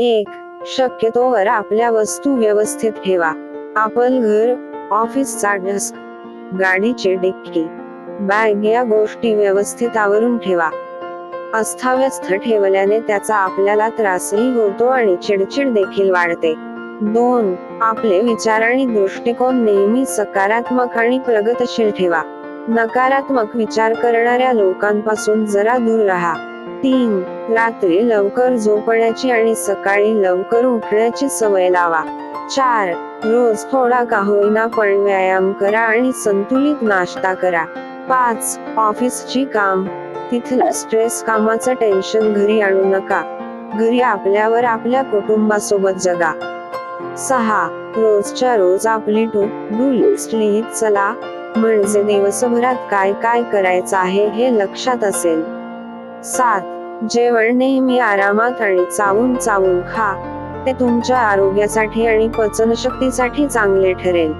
एक शक्यतोवर आपल्या वस्तू व्यवस्थित ठेवा. आपल घर ऑफिसचा डस्क गाडीचे डिक्की बॅग या गोष्टी व्यवस्थित आवरून ठेवा. अस्ताव्यस्त ठेवल्याने त्याचा आपल्याला त्रासही होतो आणि चिडचिड देखील वाढते. दोन आपले विचार आणि दृष्टिकोन नेहमी सकारात्मक आणि प्रगतशील ठेवा. नकारात्मक विचार करणाऱ्या लोकांपासून जरा दूर राहा. तीन. रात्री लवकर झोपण्याची आणि सकाळी लवकर उठण्याची सवय लावा. चार. रोज थोडा का होईना पण व्यायाम करा आणि संतुलित नाश्ता करा. पाच. ऑफिसची काम. तिथला स्ट्रेस कामाचं टेन्शन घरी आणू नका. घरी आपल्यावर आपल्या कुटुंबासोबत जगा. सहा. रोजच्या रोज आपली टू डू लिस्ट लिहित चला. म्हणजे दिवसभरात काय काय करायचं आहे हे लक्षात असेल. सात. जेवण नेहमी आरामात आणि चावून चावून खा. ते तुमच्या आरोग्यासाठी आणि पचनशक्तीसाठी चांगले ठरेल.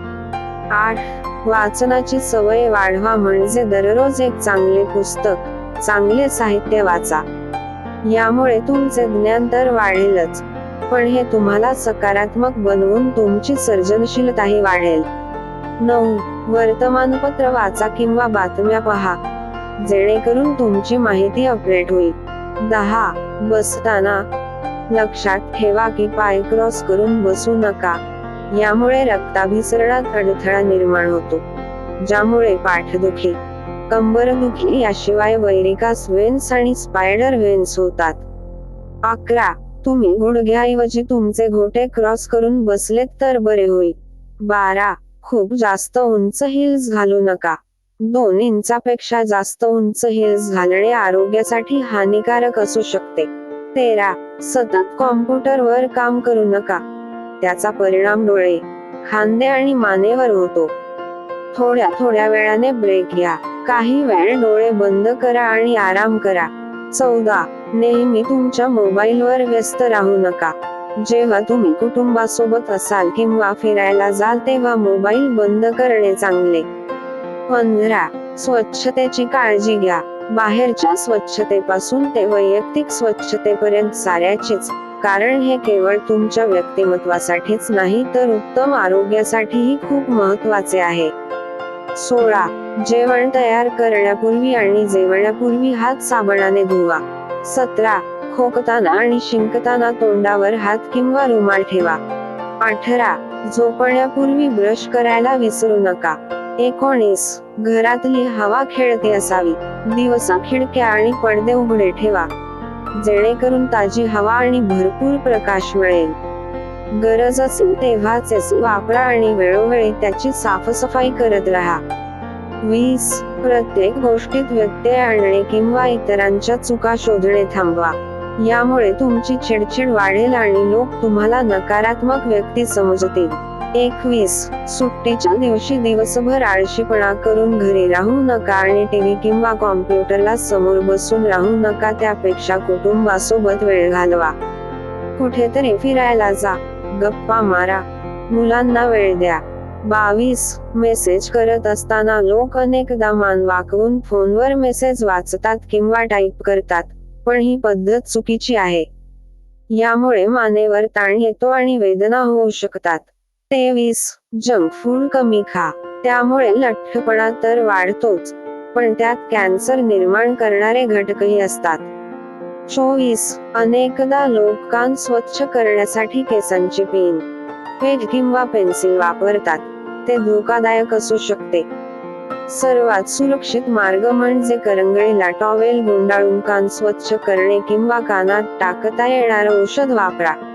आठ. वाचनाची सवय वाढवा म्हणजे दररोज एक चांगले पुस्तक चांगले साहित्य वाचा. यामुळे तुमचे ज्ञान तर वाढेलच पण हे तुम्हाला सकारात्मक बनवून तुमची सर्जनशीलताही वाढेल. नऊ. वर्तमानपत्र वाचा किंवा बातम्या पहा. जेणेकरून तुमची माहिती अपडेट होईल. दहा बसताना लक्षात ठेवा की पाय क्रॉस करून बसू नका. यामुळे रक्ताभिसरणात अडथळा निर्माण होतो. ज्यामुळे पाठदुखी कंबरदुखी याशिवाय वैरिकास वेन्स आणि स्पायडर वेन्स होतात. अकरा तुम्ही गुडघ्याऐवजी तुमचे घोटे क्रॉस करून बसलेत तर बरे होईल. बारा खूप जास्त उंच हिल्स घालू नका. दोन इंचापेक्षा जास्त उंच हिल्स घालणे आरोग्यासाठी हानिकारक असू शकते. तेरा. सतत कॉम्प्युटरवर काम करू नका. त्याचा परिणाम डोळे खांदे आणि मानेवर होतो. थोड्या थोड्या वेळाने ब्रेक घ्या. काही वेळ डोळे बंद करा आणि आराम करा. चौदा. नेहमी तुमच्या मोबाईलवर व्यस्त राहू नका. जेव्हा तुम्ही कुटुंबासोबत असाल किंवा फिरायला जाल तेव्हा मोबाईल बंद करणे चांगले. पंधरा. स्वच्छतेची काळजी घ्या. बाहेरच्या स्वच्छतेपासून ते वैयक्तिक स्वच्छतेपर्यंत साऱ्याचीच. कारण हे केवळ तुमच्या व्यक्तिमत्वासाठीच नाही तर उत्तम आरोग्यासाठीही खूप महत्त्वाचे आहे. सोळा. जेवण तयार करण्यापूर्वी आणि जेवणापूर्वी हात साबणाने धुवा. सतरा. खोकताना आणि शिंकताना तोंडावर हात किंवा रुमाल ठेवा. अठरा. झोपण्यापूर्वी ब्रश करायला विसरू नका. एकोणीस. घरातली हवा खेळती असावी. दिवसा खिडक्या आणि पडदे उघडे ठेवा. जेणेकरून ताजी हवा आणि भरपूर प्रकाश मिळेल. गरज असेल तेव्हाच वापरा आणि वेळोवेळी त्याची साफसफाई करत राहा. वीस. प्रत्येक गोष्टीत व्यत्यय आणणे किंवा इतरांच्या चुका शोधणे थांबवा. यामुळे तुमची चिडचिड वाढेल आणि लोक तुम्हाला नकारात्मक व्यक्ती समजतील. एकवीस. सुट्टीच्या दिवशी दिवसभर आळशीपणा करून घरी राहू नका आणि टीव्ही किंवा कॉम्प्युटरला समोर बसून राहू नका त्यापेक्षा कुटुंबासोबत वेळ घालवा. कुठेतरी फिरायला जा. गप्पा मारा. मुलांना वेळ द्या. बावीस. मेसेज करत असताना लोक अनेकदा मान वाकवून फोनवर मेसेज वाचतात किंवा टाईप करतात पण ही पद्धत चुकीची आहे. यामुळे मानेवर ताण येतो आणि वेदना होऊ शकतात. तेवीस. जंक फूड कमी खा. त्यामुळे लठ्ठपणा तर वाढतोच पण त्यात कॅन्सर निर्माण करणारे घटकही असतात. चोवीस. अनेकदा लोक कान स्वच्छ करण्यासाठी केसांची पेन पेज किंवा पेन्सिल वापरतात. ते धोकादायक असू शकते. सर्वात सुरक्षित मार्ग म्हणजे करंगळीला टॉवेल गुंडाळून कान स्वच्छ करणे किंवा कानात टाकता येणार औषध वापरा.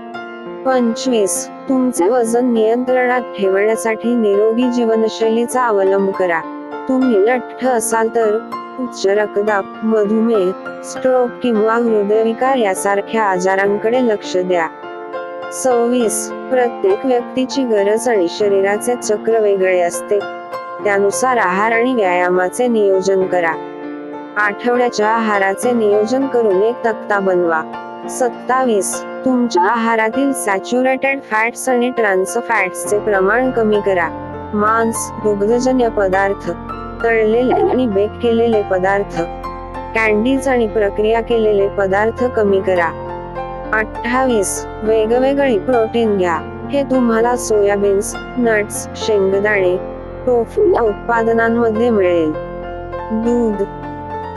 पंचवीस. तुमचे वजन नियंत्रणात ठेवण्यासाठी निरोगी जीवनशैलीचा अवलंब करा. तुम्ही लठ्ठ असाल तर उच्च रक्तदाब मधुमेह स्ट्रोक किंवा हृदयविकार यासारख्या आजारांकडे लक्ष द्या. सव्वीस. प्रत्येक व्यक्तीची गरज आणि शरीराचे चक्र वेगळे असते. त्यानुसार आहार आणि व्यायामाचे नियोजन करा. आठवड्याच्या आहाराचे नियोजन करून एक तक्ता बनवा. सत्तावीस. तुमच्या आहारातील सॅच्युरेटेड फॅट्स आणि ट्रान्स फॅट्सचे प्रमाण कमी करा. मांस दुग्धजन्य पदार्थ तळलेले आणि बेक केलेले पदार्थ कॅन्डीज आणि प्रक्रिया केलेले पदार्थ कमी करा. अठ्ठावीस वेगवेगळी प्रोटीन घ्या. हे तुम्हाला सोयाबीन्स नट्स शेंगदाणे टोफू या उत्पादनांमध्ये मिळेल. दूध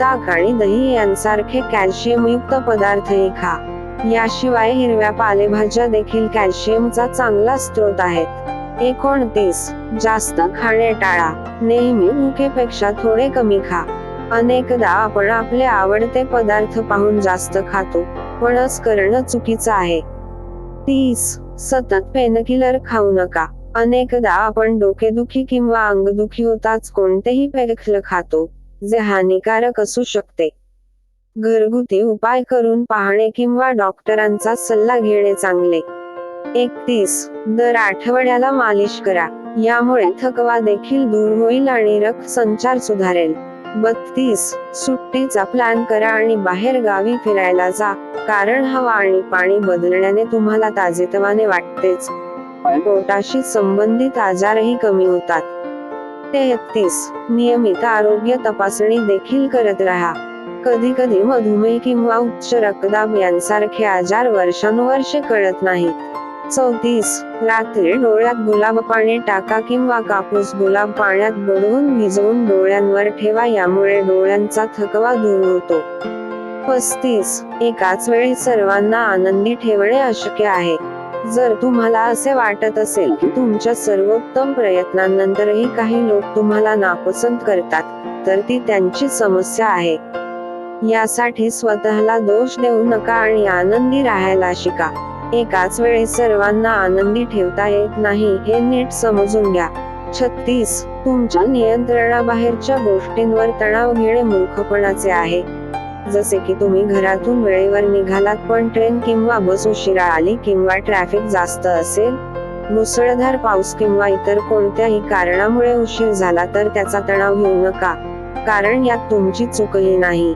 ताक आणि दही यांसारखे कॅल्शियमयुक्त पदार्थही खा. याशिवाय हिरव्या पालेभाज्या देखील कॅल्शियमचा चांगला स्रोत आहेत. एकोणतीस. जास्त खाणे टाळा. नेहमी भुकेपेक्षा थोडे कमी खा. अनेकदा आपण आपले आवडते पदार्थ पाहून जास्त खातो. पणच करणं चुकीचं आहे. तीस. सतत पेनकिलर खाऊ नका. अनेकदा आपण डोकेदुखी किंवा अंगदुखी होताच कोणतेही पेरखल खातो जे हानिकारक असू शकते. घरगुती उपाय करून पाहणे किंवा डॉक्टरांचा सल्ला घेणे चांगले. एकतीस. दर आठवड्याला मालिश करा. यामुळे थकवा देखील दूर होईल आणि रक्त संचार सुधारेल. बत्तीस. सुट्टीचा प्लॅन करा आणि बाहेर गावी फिरायला जा कारण हवा आणि पाणी बदलण्याने तुम्हाला ताजेतवाने वाटतेच. पोटाशी संबंधित आजारही कमी होतात. तेहतीस. नियमित आरोग्य तपासणी देखील करत राहा. कधी कधी मधुमेह किंवा उच्च रक्तदाब यांसारखे आजार वर्षानुवर्षे कळत नाहीत. चौतीस रात्री डोळ्यात गुलाब पाणी टाका किंवा कापूस गुलाब पाण्यात बुडवून भिजवून डोळ्यांवर ठेवा यामुळे डोळ्यांचा थकवा दूर होतो. पस्तीस एकाच वेळी सर्वांना आनंदी ठेवणे अशक्य आहे. जर तुम्हाला असे वाटत असेल की तुमच्या सर्वोत्तम प्रयत्नांनंतरही काही लोक तुम्हाला नापसंत करतात तर ती त्यांची समस्या आहे. यासाठी स्वतःला दोष देऊ नका आणि आनंदी राहायला शिका. एकाच वेळी सर्वांना आनंदी ठेवता येत नाही हे नीट समजून घ्या. छत्तीस. तुमच्या नियंत्रणाबाहेरच्या गोष्टींवर तणाव घेणे मूर्खपणाचे आहे. जसे की तुम्ही घरातून वेळेवर निघालात पण ट्रेन किंवा बस उशिरा आली किंवा ट्रॅफिक जास्त असेल मुसळधार पाऊस किंवा इतर कोणत्याही कारणामुळे उशीर झाला तर त्याचा तणाव घेऊ नका. कारण यात तुमची चूकही नाही.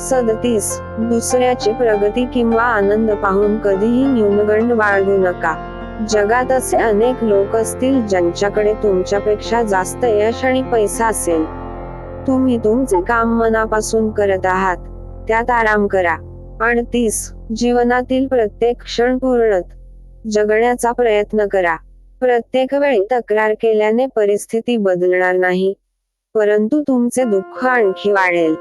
सदतीस. दुसऱ्याची प्रगती किंवा आनंद पाहून कधीही न्यूनगंड बाळगू नका. जगात असे अनेक लोक असतील ज्यांच्याकडे तुमच्यापेक्षा जास्त यश आणि पैसा असेल. तुम्ही तुमचे काम मनापासून करत आहात. त्यात आराम करा. अडतीस. जीवनातील प्रत्येक क्षण पूर्णत जगण्याचा प्रयत्न करा. प्रत्येक वेळी तक्रार केल्याने परिस्थिती बदलणार नाही. परंतु तुमचे दुःख आणखी वाढेल.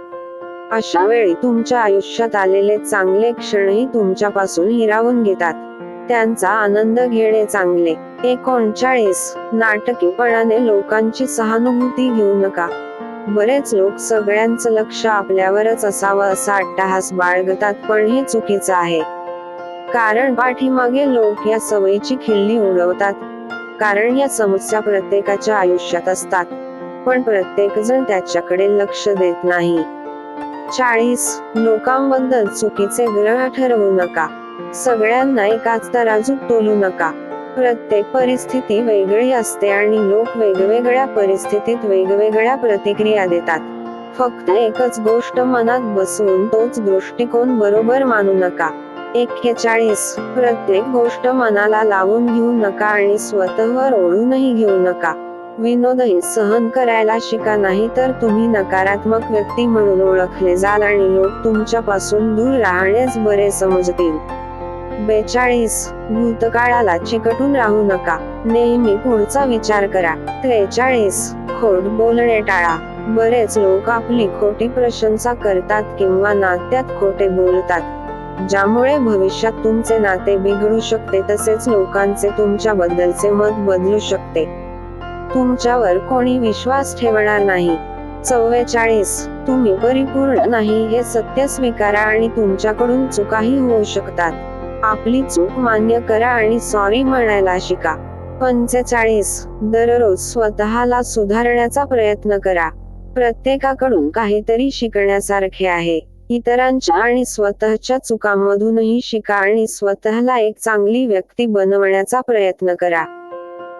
अशा वेळी तुमच्या आयुष्यात आलेले चांगले क्षणही तुमच्यापासून हिरावून घेतात. त्यांचा आनंद घेणे चांगले. एकोणचाळीस. नाटकीपणाने लोकांची सहानुभूती घेऊ नका. बरेच लोक सगळ्यांचं लक्ष आपल्यावरच असावं असा अट्टहास बाळगतात पण हे चुकीचं आहे. कारण पाठीमागे लोक या सवयीची खिल्ली उडवतात. कारण या समस्या प्रत्येकाच्या आयुष्यात असतात. पण प्रत्येक जण त्याच्याकडे लक्ष देत नाही. चाळीस लोकांबद्दल चुकीचे ग्रह ठरवू नका. सगळ्यांना एकाच तराजूत तोलू नका. प्रत्येक परिस्थिती वेगळी असते आणि लोक वेगवेगळ्या परिस्थितीत वेगवेगळ्या प्रतिक्रिया देतात. फक्त एकच गोष्ट मनात बसवून तोच दृष्टिकोन बरोबर मानू नका. एक्केचाळीस प्रत्येक गोष्ट मनाला लावून घेऊ नका आणि स्वतःवर ओढूनही घेऊ नका. विनोदही सहन करायला शिका नाही तर तुम्ही नकारात्मक व्यक्ती म्हणून ओळखले जाल आणि लोक तुमच्यापासून दूर राहण्यास बरे समजतील. बेचाळीस भूतकाळाला चिकटून राहू नका. नेहमी पुढचा विचार करा. त्रेचाळीस खोट बोलणे टाळा. बरेच लोक आपली खोटी प्रशंसा करतात किंवा नात्यात खोटे बोलतात. ज्यामुळे भविष्यात तुमचे नाते बिघडू शकते तसेच लोकांचे तुमच्याबद्दलचे मत बदलू शकते. तुमच्यावर कोणी विश्वास ठेवणार नाही. चव्वेचाळीस तुम्ही परिपूर्ण नाही हे सत्य स्वीकारा आणि तुमच्याकडून चुकाही होऊ शकतात. आपली चूक मान्य करा आणि सॉरी म्हणायला शिका. पंचेचाळीस दररोज स्वतःला सुधारण्याचा प्रयत्न करा. प्रत्येकाकडून काहीतरी शिकण्यासारखे आहे. इतरांच्या आणि स्वतःच्या चुकांमधूनही शिका आणि स्वतःला एक चांगली व्यक्ती बनवण्याचा प्रयत्न करा.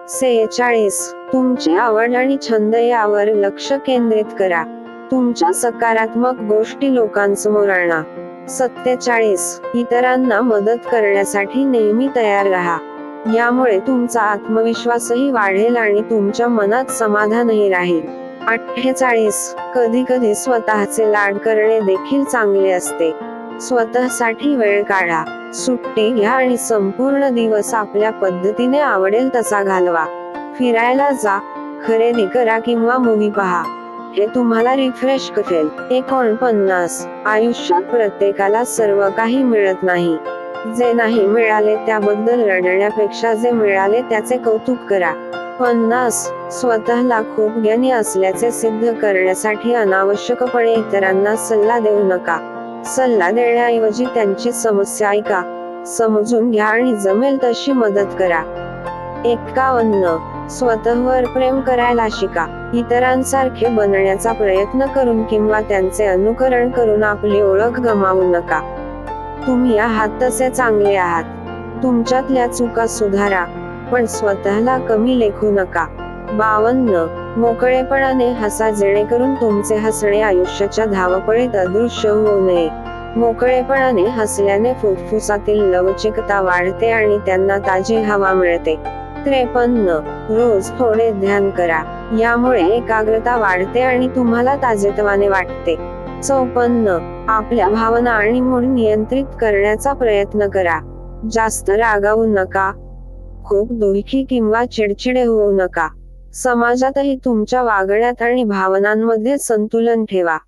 सेहेचाळीस. तुमची आवड आणि छंद यावर लक्ष केंद्रित करा. तुमच्या सकारात्मक गोष्टी लोकांसमोर आणा. सत्तेचाळीस. इतरांना मदत करण्यासाठी नेहमी तयार राहा. यामुळे तुमचा आत्मविश्वासही वाढेल आणि तुमच्या मनात समाधानही राहील. अठ्ठेचाळीस. कधी कधी स्वतःचे लाड करणे देखील चांगले असते. स्वतःसाठी वेळ काढा. सुट्टी घ्या आणि संपूर्ण दिवस आपल्या पद्धतीने आवडेल तसा घालवा. फिरायला जा खरेदी करा किंवा मूवी पहा. हे तुम्हाला रिफ्रेश करेल. एकोणपन्नास. आयुष्यात प्रत्येकाला सर्व काही मिळत नाही. जे नाही मिळाले त्याबद्दल रडण्यापेक्षा जे मिळाले त्याचे कौतुक करा. पन्नास. स्वतःला खूप ज्ञानी असल्याचे सिद्ध करण्यासाठी अनावश्यकपणे इतरांना सल्ला देऊ नका. सल्ला देण्याऐवजी त्यांची समस्या ऐका समजून घ्या आणि जमेल तशी मदत करा. एक्कावन्न. स्वतःवर प्रेम करायला शिका. इतरांसारखे बनण्याचा प्रयत्न करून किंवा त्यांचे अनुकरण करून आपली ओळख गमावू नका. तुम्ही आहात तसे चांगले आहात. तुमच्यातल्या चुका सुधारा पण स्वतःला कमी लेखू नका. बावन्न. मोकळेपणाने हसा जेणेकरून तुमचे हसणे आयुष्याच्या धावपळीत अदृश्य होऊ नये. मोकळेपणाने हसल्याने फुफ्फुसातील लवचिकता वाढते आणि त्यांना ताजी हवा मिळते. त्रेपन्न. रोज थोडे ध्यान करा. यामुळे एकाग्रता वाढते आणि तुम्हाला ताजेतवाने वाटते. चौपन्न. आपल्या भावना आणि मूड नियंत्रित करण्याचा प्रयत्न करा. जास्त रागावू नका. खूप दुःखी किंवा चिडचिडे होऊ नका. समाजातही तुमच्या वागण्यात आणि भावनांमध्ये संतुलन ठेवा.